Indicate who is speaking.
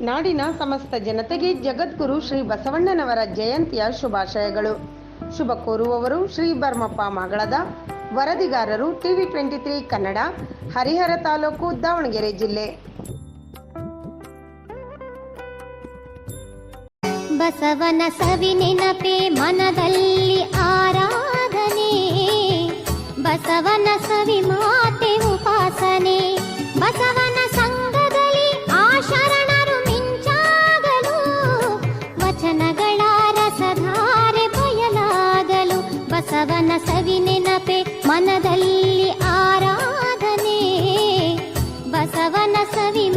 Speaker 1: ನಾಡಿನ ಸಮಸ್ತ ಜನತೆಗೆ ಜಗದ್ಗುರು ಶ್ರೀ ಬಸವಣ್ಣನವರ ಜಯಂತಿಯ ಶುಭಾಶಯಗಳು. ಶುಭ ಕೋರುವವರು Shri Barmappa ಮಗಳದ, ವರದಿಗಾರರು TV twenty three Kannada, Harihara taluk Davanagere ಜಿಲ್ಲೆ.
Speaker 2: ಬಸವನ ಸವಿ ನೆನಪೆ ಮನದಲ್ಲಿ ಆರಾಧನೆ. ಬಸವನ ಸವಿ ಮಾತೆ ಬಸವನ ಸವಿ ನೆನಪೆ ಮನದಲ್ಲಿ ಆರಾಧನೆ. ಬಸವನ ಸವಿ